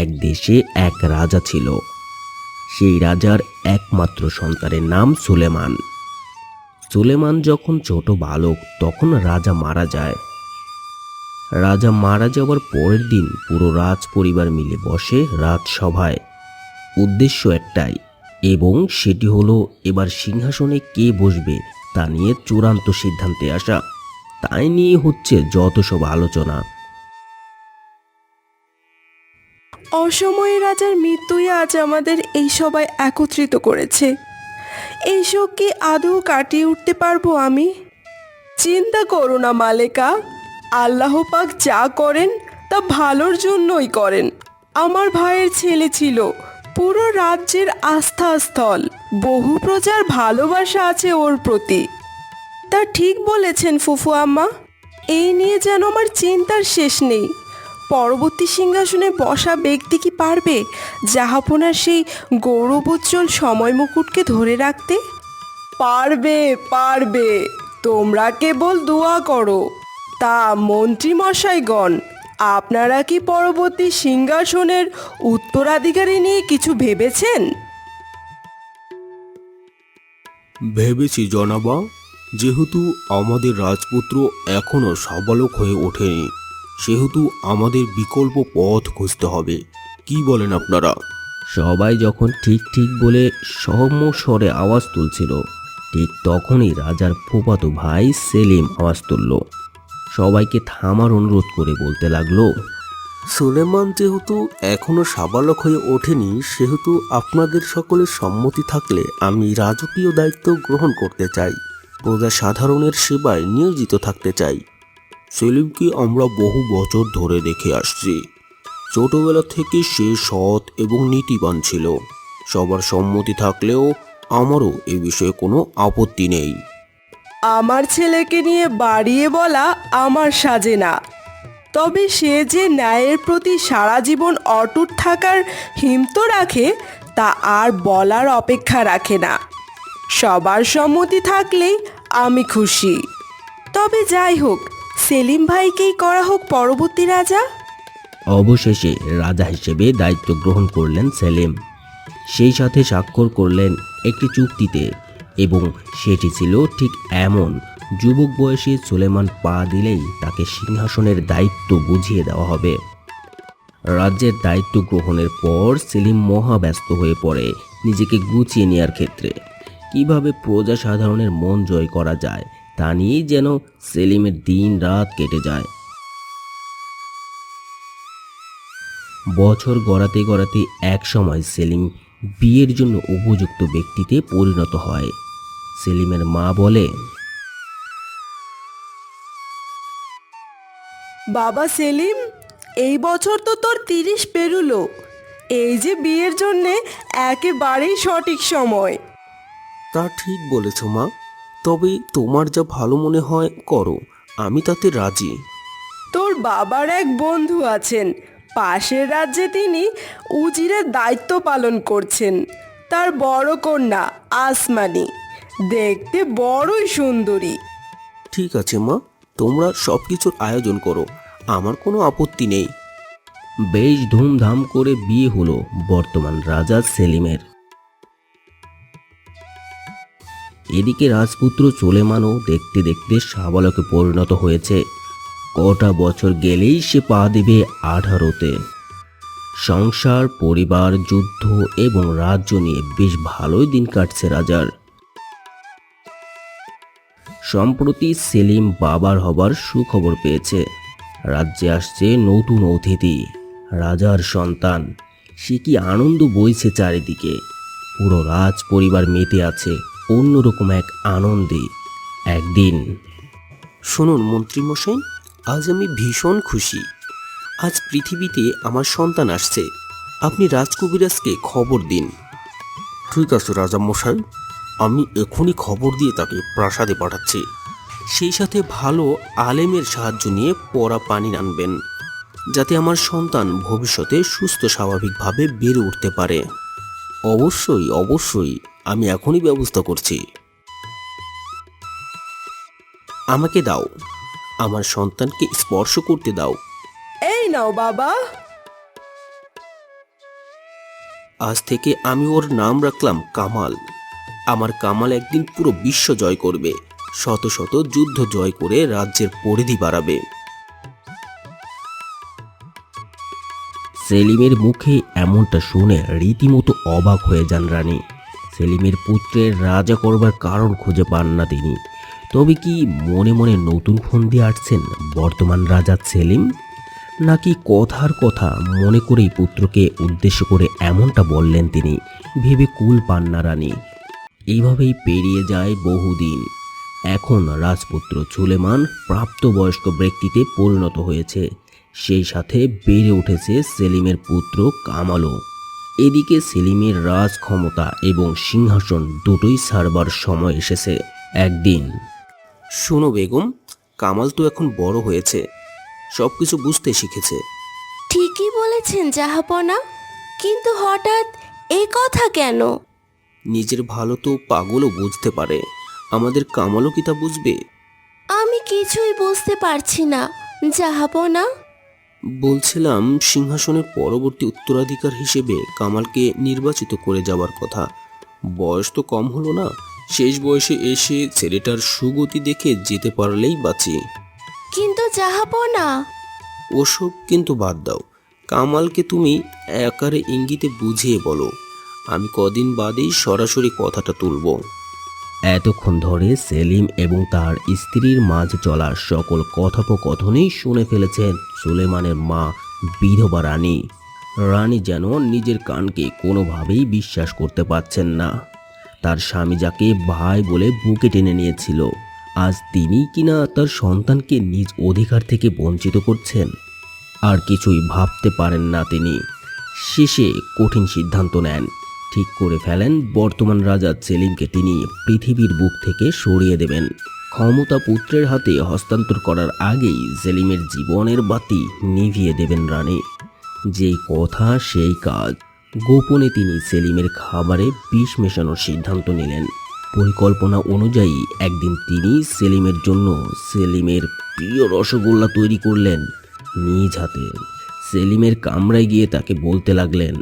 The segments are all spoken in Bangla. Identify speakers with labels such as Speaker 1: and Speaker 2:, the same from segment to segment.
Speaker 1: এক দেশে এক রাজা ছিল। সেই রাজার একমাত্র সন্তানের নাম সুলেমান। সুলেমান যখন ছোট বালক, তখন রাজা মারা যায়। রাজা মারা যাওয়ার পরের দিন পুরো রাজ পরিবার মিলে বসে রাজসভায়। উদ্দেশ্য একটাই, এবং সেটি হলো এবার সিংহাসনে কে বসবে তা নিয়ে চূড়ান্ত সিদ্ধান্তে আসা। তাই নিয়ে হচ্ছে যত সব আলোচনা।
Speaker 2: অসময়ে রাজার মৃত্যুই আজ আমাদের এই সবাই একত্রিত করেছে। এই কি আদৌ কাটিয়ে উঠতে পারব আমি? চিন্তা করো না, মালেকা। আল্লাহ পাক যা করেন, তা ভালোর জন্যই করেন। আমার ভাইয়ের ছেলে ছিল, পুরো রাজ্যের আস্থাস্থল। বহু প্রজার ভালোবাসা আছে ওর প্রতি। তা ঠিক বলেছেন ফুফু আম্মা। এই নিয়ে যেন আমার চিন্তার শেষ নেই। পরবর্তী সিংহাসনে বসা ব্যক্তি কি পারবে? জাহাপনার সেই গৌরবোজ্জ্বল সময় মুকুটকে ধরে রাখতে? পারবে পারবে। তোমরা কেবল দোয়া করো। তা মন্ত্রী মশাইগণ আপনারা কি পরবর্তী সিংহাসনের উত্তরাধিকারী নিয়ে কিছু ভেবেছেন?
Speaker 3: ভেবেছি জনাবা। যেহেতু আমাদের রাজপুত্র এখনও সাবালক হয়ে ওঠেনি। সেহেতু আমাদের বিকল্প পথ খুঁজতে হবে। কি বলেন আপনারা?
Speaker 1: সবাই যখন ঠিক ঠিক বলে সৌম্য স্বরে আওয়াজ তুলছিল ঠিক তখনই রাজার ফুফাতো ভাই সেলিম আওয়াজ তুলল। সবাইকে থামার অনুরোধ করে বলতে লাগল
Speaker 3: সুলেমান যেহেতু এখনও সাবালক হয়ে ওঠেনি সেহেতু আপনাদের সকলের সম্মতি থাকলে আমি রাজকীয় দায়িত্ব গ্রহণ করতে চাই। প্রজা সাধারণের সেবায় নিয়োজিত থাকতে চাই। সেলিমকে আমরা বহু বছর ধরে দেখে আসছি। ছোটবেলা থেকে সে সৎ এবং নীতিবান ছিল। সবার সম্মতি থাকলেও আমারও এ বিষয়ে কোনো আপত্তি নেই।
Speaker 2: আমার ছেলেকে নিয়ে বাড়িয়ে বলা আমার সাজে না। তবে সে যে ন্যায়ের প্রতি সারা জীবন অটুট থাকার হিমত রাখে, তা আর বলার অপেক্ষা রাখে না। সবার সম্মতি থাকলেই আমি খুশি। তবে যাই হোক সেলিম ভাইকেই করা হোক পরবর্তী রাজা?
Speaker 1: অবশেষে রাজা হিসেবে দায়িত্ব গ্রহণ করলেন সেলিম। সেই সাথে স্বাক্ষর করলেন একটি চুক্তিতে এবং সেটি ছিল ঠিক এমন, যুবক বয়সী সুলেমান পা দিলেই তাকে সিংহাসনের দায়িত্ব বুঝিয়ে দেওয়া হবে। রাজ্যের দায়িত্ব গ্রহণের পর সেলিম মহাব্যস্ত হয়ে পড়ে নিজেকে গুছিয়ে নেওয়ার ক্ষেত্রে। কীভাবে প্রজা সাধারণের মন জয় করা যায় তা নিয়েই যেন সেলিমের দিন রাত কেটে যায়। বছর গড়াতে গড়াতে এক সময় সেলিম বিয়ের জন্য উপযুক্ত ব্যক্তিতে পরিণত হয়। সেলিমের মা বলে
Speaker 2: বাবা সেলিম এই বছর তো তোর তিরিশ পেরুলো। এই যে বিয়ের জন্যে একেবারেই সঠিক সময়।
Speaker 3: তা ঠিক বলেছ মা। তবে তোমার যা ভালো মনে হয় করো। আমি তাতে রাজি।
Speaker 2: তোর বাবার এক বন্ধু আছেন। পাশের রাজ্যে তিনি উজিরের দায়িত্ব পালন করছেন। তার বড় কন্যা আসমানি। দেখতে বড়ই সুন্দরী।
Speaker 3: ঠিক আছে মা। তোমরা সব কিছুর আয়োজন করো। আমার কোনো আপত্তি নেই।
Speaker 1: বেশ ধুমধাম করে বিয়ে হলো বর্তমান রাজা সেলিমের। এদিকে রাজপুত্র চলেমানও দেখতে দেখতে সাবালকে পরিণত হয়েছে। কটা বছর গেলেই সে পা দেবে আঠারোতে। সংসার, পরিবার, যুদ্ধ এবং রাজ্য নিয়ে বেশ ভালোই দিন কাটছে রাজার। সম্প্রতি সেলিম বাবার হবার সুখবর পেয়েছে। রাজ্যে আসছে নতুন অতিথি, রাজার সন্তান। সে কি আনন্দ বইছে চারিদিকে। পুরো রাজ পরিবার মেতে আছে। অন্যরকম এক আনন্দে একদিন।
Speaker 3: শুনুন মন্ত্রীমশাই আজ আমি ভীষণ খুশি। আজ পৃথিবীতে আমার সন্তান আসছে। আপনি রাজকবিরাজকে খবর দিন। ঠিক আছে রাজামশাই আমি এখনই খবর দিয়ে তাকে প্রাসাদে পাঠাচ্ছি। সেই সাথে ভালো আলেমের সাহায্য নিয়ে পড়া পানি আনবেন যাতে আমার সন্তান ভবিষ্যতে সুস্থ স্বাভাবিকভাবে বেড়ে উঠতে পারে। অবশ্যই অবশ্যই। আমি এখনই ব্যবস্থা করছি। আমাকে দাও। আমার সন্তানকে স্পর্শ করতে দাও।
Speaker 2: এই নাও বাবা।
Speaker 3: আজ থেকে আমি ওর নাম রাখলাম কামাল। আমার কামাল একদিন পুরো বিশ্ব জয় করবে। শত শত যুদ্ধ জয় করে রাজ্যের পরিধি বাড়াবে।
Speaker 1: সেলিমের মুখে এমনটা শুনে রীতিমতো অবাক হয়ে যান রানী। সেলিমের পুত্রের রাজা করবার কারণ খুঁজে পান না তিনি। তবে কি মনে মনে নতুন ফন্দি আটছেন বর্তমান রাজা সেলিম? নাকি কথার কথা মনে করেই পুত্রকে উদ্দেশ্য করে এমনটা বললেন তিনি, ভেবে কুল পান না রানী। এইভাবেই পেরিয়ে যায় বহুদিন। এখন রাজপুত্র সুলেমান প্রাপ্তবয়স্ক ব্যক্তিতে পরিণত হয়েছে। সেই সাথে বেড়ে উঠেছে সেলিমের পুত্র কামালও। এদিকে সেলিমের রাজ ক্ষমতা এবং সিংহাসন দুটোই সারবার সময় এসেছে একদিন।
Speaker 3: শোনো বেগম কামাল তো এখন বড় হয়েছে সব কিছু বুঝতে শিখেছে।
Speaker 4: ঠিকই বলেছেন জাহাপনা কিন্তু হঠাৎ এই কথা কেন?
Speaker 3: নিজের ভালো তো পাগলও বুঝতে পারে আমাদের কামালও কি তা বুঝবে?
Speaker 4: আমি কিছুই বুঝতে পারছি না জাহাপনা।
Speaker 3: বলছিলাম সিংহাসনের পরবর্তী উত্তরাধিকার হিসেবে কামালকে নির্বাচিত করে যাওয়ার কথা। বয়স তো কম হলো না। শেষ বয়সে এসে ছেলেটার সুগতি দেখে যেতে পারলেই বাঁচি।
Speaker 4: কিন্তু জাহাপনা
Speaker 3: ওসব কিন্তু বাদ দাও। কামালকে তুমি একারে ইঙ্গিতে বুঝিয়ে বলো। আমি কদিন বাদেই সরাসরি কথাটা তুলবো।
Speaker 1: এতক্ষণ ধরে সেলিম এবং তার স্ত্রীর মাঝ চলা সকল কথোপকথনই শুনে ফেলেছেন সুলেমানের মা বিধবা রানী। রানী যেন নিজের কানকে কোনোভাবেই বিশ্বাস করতে পারছেন না। তার স্বামী যাকে ভাই বলে বুকে টেনে নিয়েছিল, আজ তিনি কিনা তার সন্তানকে নিজ অধিকার থেকে বঞ্চিত করছেন? আর কিছুই ভাবতে পারেন না তিনি। শেষে কঠিন সিদ্ধান্ত নেন। ঠিক করে ফেলেন, বর্তমান রাজা সেলিমকে তিনি পৃথিবীর বুক থেকে সরিয়ে দেবেন। ক্ষমতা পুত্রের হাতে হস্তান্তর করার আগেই সেলিমের জীবনের বাতি নিভিয়ে দেবেন রানী। যেই কথা, সেই কাজ। গোপনে তিনি সেলিমের খাবারে বিষ মেশানোর সিদ্ধান্ত নিলেন। পরিকল্পনা অনুযায়ী একদিন তিনি সেলিমের জন্য সেলিমের প্রিয় রসগোল্লা তৈরি করলেন। নিজ হাতে সেলিমের কামরায় গিয়ে তাকে বলতে লাগলেন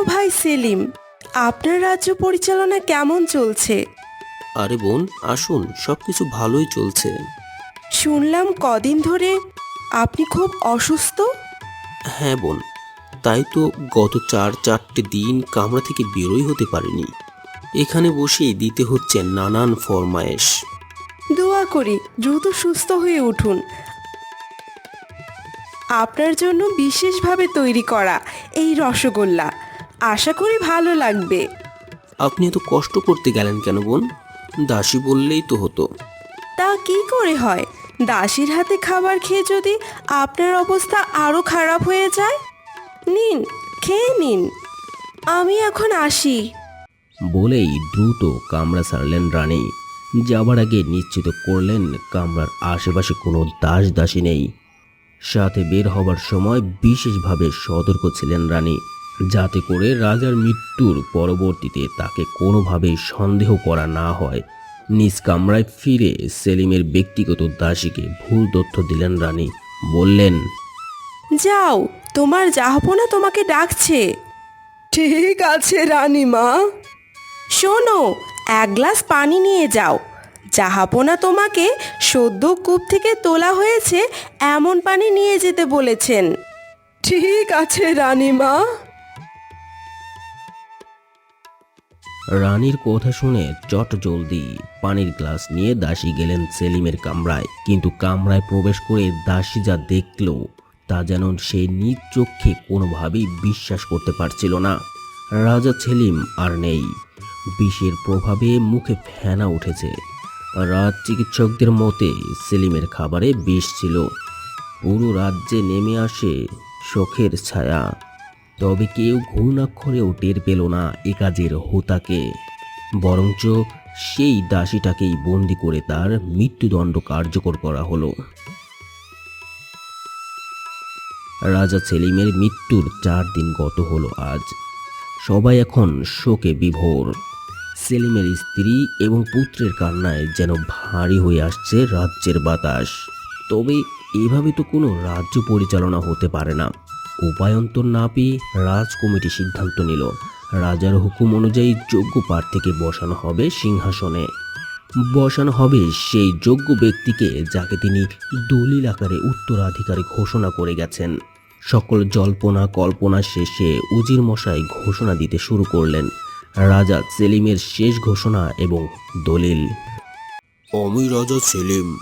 Speaker 2: প্রিয় ভাই সেলিম? আপনার রাজ্য পরিচালনা কেমন চলছে?
Speaker 3: আরে বোন আসুন সবকিছু ভালোই চলছে।
Speaker 2: শুনলাম কদিন ধরে আপনি খুব অসুস্থ।
Speaker 3: হ্যাঁ বোন তাই তো গত চার চারটে দিন কামরা থেকে বেরোই হতে পারিনি। এখানে বসেই দিতে হচ্ছে নানান ফরমায়েশ।
Speaker 2: দোয়া করি দ্রুত সুস্থ হয়ে উঠুন। আপনার জন্য বিশেষভাবে তৈরি করা এই রসগোল্লা। আশা করি ভালো লাগবে।
Speaker 3: আপনি এত কষ্ট করতে গেলেন কেন বোন? দাসী বললেই তো হতো।
Speaker 2: তা কি করে হয়? দাসীর হাতে খাবার খেয়ে যদি আপনার অবস্থা আরও খারাপ হয়ে যায়? নিন খেয়ে নিন। আমি এখন আসি।
Speaker 1: বলেই দ্রুত কামরা ছাড়লেন রানী। যাবার আগে নিশ্চিত করলেন কামরার আশেপাশে কোনো দাস দাসী নেই। সাথে বের হবার সময় বিশেষভাবে সতর্ক ছিলেন রানী। যাতে করে রাজার মৃত্যুর পরবর্তীতে তাকে কোনোভাবেই সন্দেহ করা না হয়। নিজ কামরায় ফিরে সেলিমের ব্যক্তিগত দাসীকে ভুল তথ্য দিলেন রানী। বললেন
Speaker 2: যাও তোমার জাহাপনা তোমাকে ডাকছে। ঠিক আছে রানীমা শোনো এক গ্লাস পানি নিয়ে যাও। জাহাপনা তোমাকে সদ্য কূপ থেকে তোলা হয়েছে এমন পানি নিয়ে যেতে বলেছেন। ঠিক আছে রানীমা
Speaker 1: রানীর কথা শুনে চট জলদি পানির গ্লাস নিয়ে দাসী গেলেন সেলিমের কামরায়। কিন্তু কামরায় প্রবেশ করে দাসী যা দেখল, তা যেন সে নিজ চোখে কোনোভাবেই বিশ্বাস করতে পারছিল না। রাজা সেলিম আর নেই। বিষের প্রভাবে মুখে ফেনা উঠেছে। রাজ চিকিৎসকদের মতে সেলিমের খাবারে বিষ ছিল। পুরো রাজ্যে নেমে আসে শোকের ছায়া। তবে কেউ ঘূর্ণাক্ষরেও টের পেল না এ কাজের হোতাকে। বরঞ্চ সেই দাসীটাকেই বন্দি করে তার মৃত্যুদণ্ড কার্যকর করা হলো। রাজা সেলিমের মৃত্যুর চার দিন গত হলো আজ। সবাই এখন শোকে বিভোর। সেলিমের স্ত্রী এবং পুত্রের কান্নায় যেন ভারী হয়ে আসছে রাজ্যের বাতাস।
Speaker 5: তবে এভাবে তো কোনো রাজ্য পরিচালনা হতে পারে না। উপায়ন্তর না পেয়ে রাজ কমিটি সিদ্ধান্ত নিল। রাজার হুকুম অনুযায়ী যোগ্য প্রার্থীকে বসানো হবে সিংহাসনে। বসানো হবে সেই যোগ্য ব্যক্তিকে যাকে তিনি দলিল আকারে উত্তরাধিকারী ঘোষণা করে গেছেন। সকল জল্পনা কল্পনা শেষে উজির মশাই ঘোষণা দিতে শুরু করলেন। রাজা সেলিমের শেষ ঘোষণা এবং দলিল।
Speaker 1: আমি রাজা সেলিম।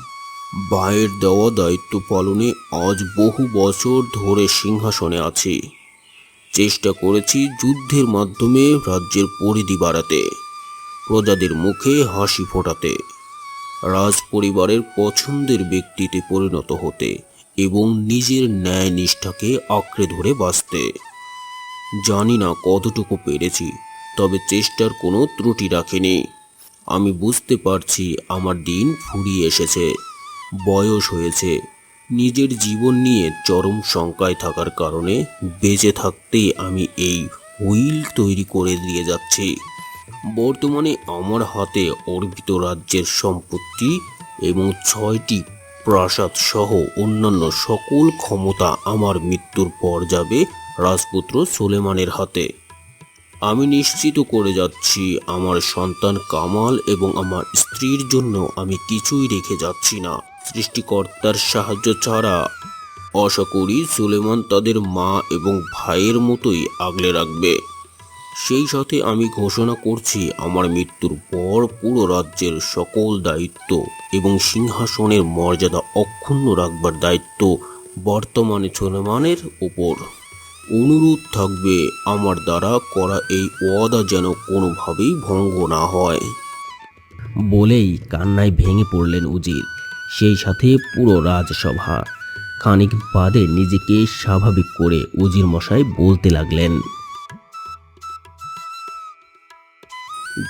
Speaker 1: ভাইয়ের দেওয়া দায়িত্ব পালনে আজ বহু বছর ধরে সিংহাসনে আছি। চেষ্টা করেছি যুদ্ধের মাধ্যমে রাজ্যের পরিধি বাড়াতে, প্রজাদের মুখে হাসি ফোটাতে রাজ পরিবারের পছন্দের ব্যক্তিতে পরিণত হতে এবং নিজের ন্যায় নিষ্ঠাকে আঁকড়ে ধরে বাঁচতে। জানি না কতটুকু পেরেছি, তবে চেষ্টার কোনো ত্রুটি রাখিনি। আমি বুঝতে পারছি আমার দিন ফুরিয়ে এসেছে। বয়স হয়েছে। নিজের জীবন নিয়ে চরম শঙ্কায় থাকার কারণে বেঁচে থাকতেই আমি এই হুইল তৈরি করে দিয়ে যাচ্ছি। বর্তমানে আমার হাতে অর্পিত রাজ্যের সম্পত্তি এবং ছয়টি প্রাসাদ সহ অন্যান্য সকল ক্ষমতা আমার মৃত্যুর পর যাবে রাজপুত্র সুলেমানের হাতে। আমি নিশ্চিত করে যাচ্ছি আমার সন্তান কামাল এবং আমার স্ত্রীর জন্য আমি কিছুই রেখে যাচ্ছি না। সৃষ্টিকর্তার সাহায্য ছাড়া আশা করি সুলেমান তাদের মা এবং ভাইয়ের মতোই আগলে রাখবে। সেই সাথে আমি ঘোষণা করছি, আমার মৃত্যুর পর পুরো রাজ্যের সকল দায়িত্ব এবং সিংহাসনের মর্যাদা অক্ষুণ্ণ রাখবার দায়িত্ব বর্তমানে সুলেমানের উপর। অনুরোধ থাকবে আমার দ্বারা করা এই ওয়াদা যেন কোনোভাবেই ভঙ্গ না হয়।
Speaker 5: বলেই কান্নায় ভেঙে পড়লেন উজির। সেই সাথে পুরো রাজসভা। খানিক বাদে নিজেকে স্বাভাবিক করে উজির মশাই বলতে লাগলেন,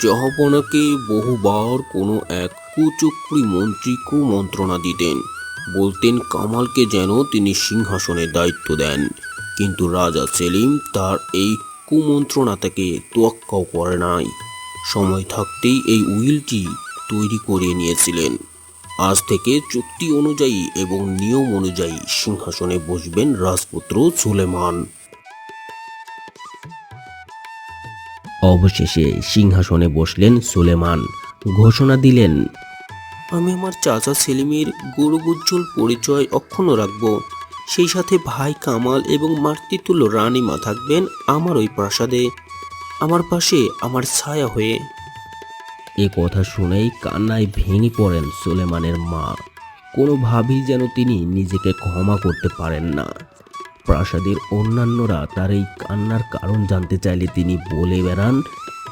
Speaker 1: জাহাপনাকে বহুবার কোনো এক কুচক্রী মন্ত্রী কুমন্ত্রণা দিতেন। বলতেন কামালকে যেন তিনি সিংহাসনের দায়িত্ব দেন। কিন্তু রাজা সেলিম তার এই কুমন্ত্রণা তাকে তোয়াক্কাও করে নাই। সময় থাকতেই এই উইলটি তৈরি করে নিয়েছিলেন। আজ থেকে চুক্তি অনুযায়ী এবং নিয়ম অনুযায়ী সিংহাসনে বসবেন রাজপুত্র সুলেমান।
Speaker 5: অবশেষে সিংহাসনে বসলেন সুলেমান। ঘোষণা দিলেন,
Speaker 1: আমি আমার চাচা সেলিমের গৌরবোজ্জ্বল পরিচয় অক্ষুণ্ণ রাখব। সেই সাথে ভাই কামাল এবং মাতৃতুল্য রানীমা থাকবেন আমার ওই প্রাসাদে। আমার পাশে আমার ছায়া হয়ে
Speaker 5: এ কথা শুনেই কান্নায় ভেঙে পড়েন সুলেমানের মা। কোনোভাবেই যেন তিনি নিজেকে ক্ষমা করতে পারেন না। প্রাসাদের অন্যান্যরা তার এই কান্নার কারণ জানতে চাইলে তিনি বলে বেড়ান,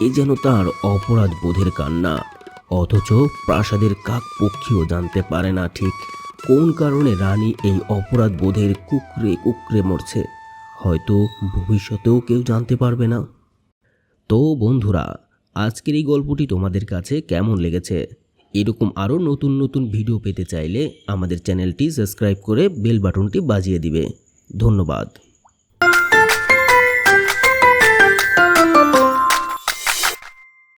Speaker 5: এ যেন তার অপরাধ বোধের কান্না। অথচ প্রাসাদের কাক পক্ষীও জানতে পারে না ঠিক কোন কারণে রানী এই অপরাধ বোধের কুকরে কুকরে মরছে। হয়তো ভবিষ্যতেও কেউ জানতে পারবে না। তো বন্ধুরা আজকের এই গল্পটি তোমাদের কাছে কেমন লেগেছে? এরকম আরও নতুন নতুন ভিডিও পেতে চাইলে আমাদের চ্যানেলটি সাবস্ক্রাইব করে বেল বাটনটি বাজিয়ে দিবে। ধন্যবাদ।